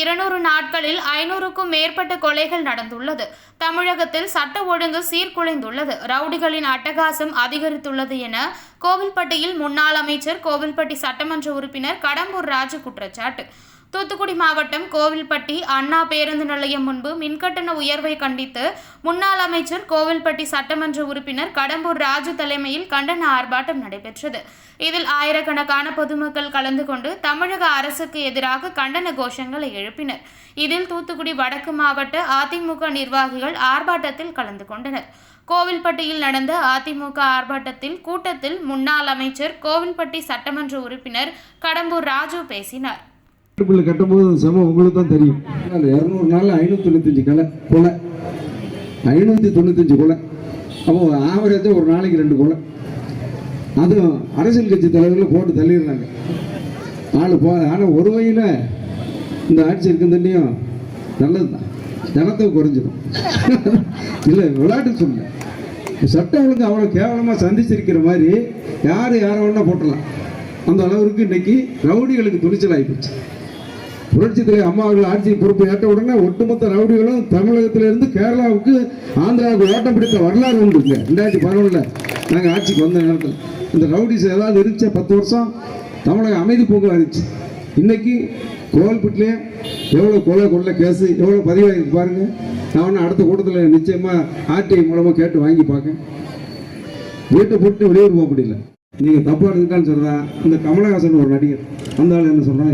இருநூறு நாட்களில் ஐநூறுக்கும் மேற்பட்ட கொலைகள் நடந்துள்ளது. தமிழகத்தில் சட்ட ஒழுங்கு சீர்குலைந்துள்ளது. ரவுடிகளின் அட்டகாசம் அதிகரித்துள்ளது என கோவில்பட்டியில் முன்னாள் அமைச்சர் கோவில்பட்டி சட்டமன்ற உறுப்பினர் கடம்பூர் ராஜு குற்றச்சாட்டு. தூத்துக்குடி மாவட்டம் கோவில்பட்டி அண்ணா பேருந்து நிலையம் முன்பு மின்கட்டண உயர்வை கண்டித்து முன்னாள் அமைச்சர் கோவில்பட்டி சட்டமன்ற உறுப்பினர் கடம்பூர் ராஜு தலைமையில் கண்டன ஆர்ப்பாட்டம் நடைபெற்றது. இதில் ஆயிரக்கணக்கான பொதுமக்கள் கலந்து கொண்டு தமிழக அரசுக்கு எதிராக கண்டன கோஷங்களை எழுப்பினர். இதில் தூத்துக்குடி வடக்கு மாவட்ட அதிமுக நிர்வாகிகள் ஆர்ப்பாட்டத்தில் கலந்து கொண்டனர். கோவில்பட்டியில் நடந்த அதிமுக ஆர்ப்பாட்டத்தில் கூட்டத்தில் முன்னாள் அமைச்சர் கோவில்பட்டி சட்டமன்ற உறுப்பினர் கடம்பூர் ராஜு பேசினார். பிள்ளை கட்டும்போது அந்த செம உங்களுக்கு தான் தெரியும். அந்த இரநூறு நாளில் ஐநூற்றி தொண்ணூத்தஞ்சு கொலை கொலை. ஐநூற்றி தொண்ணூத்தஞ்சு கொலை. அப்போ ஆவரேஜாக ஒரு நாளைக்கு ரெண்டு கொலை. அதுவும் அரசியல் கட்சி தலைவர்கள் போட்டு தள்ளிடுறாங்க. ஆள் போ ஆனால் ஒரு வகையில் இந்த ஆட்சி இருக்குதுன்னையும் நல்லது தான். ஜனத்தை குறைஞ்சிடும். இல்லை விளையாட்டு சொல்ல சட்டம் ஒழுங்கு அவ்வளோ கேவலமாக சந்திச்சிருக்கிற மாதிரி யார் யாரை வேணால் போட்டுடலாம் அந்த அளவுக்கு இன்னைக்கு ரவுடிகளுக்கு துணிச்சல் ஆகிப்போச்சு புரட்சி தலைவர் அம்மா அவர்கள் ஆட்சி பொறுப்பு ஏற்ற உடனே ஒட்டுமொத்த ரவுடிகளும் தமிழகத்திலிருந்து கேரளாவுக்கு ஆந்திராவுக்கு ஓட்டம் பிடித்த வரலாறு உண்டு ரெண்டாயிரத்தி பதினொன்றில் நாங்கள் ஆட்சிக்கு வந்த நேரத்தில் இந்த ரவுடிஸ் ஏதாவது இருந்துச்சா? பத்து வருஷம் தமிழகம் அமைதி பூங்கா இருந்துச்சு. இன்னைக்கு கோவில்பட்டிலே எவ்வளோ கொலை கொள்ள கேஸு எவ்வளோ பதிவாகிருக்கு பாருங்க. நான் ஒன்று அடுத்த கூட்டத்தில் நிச்சயமாக ஆர்டிஐ மூலமாக கேட்டு வாங்கி பார்க்கேன். வீட்டை போட்டு வெளியூர் போக முடியல. நீங்கள் தப்பாக எடுத்துட்டான்னு சொல்கிறேன் இந்த கமலஹாசன் ஒரு நடிகர். அந்த ஆள் என்ன சொல்கிறான்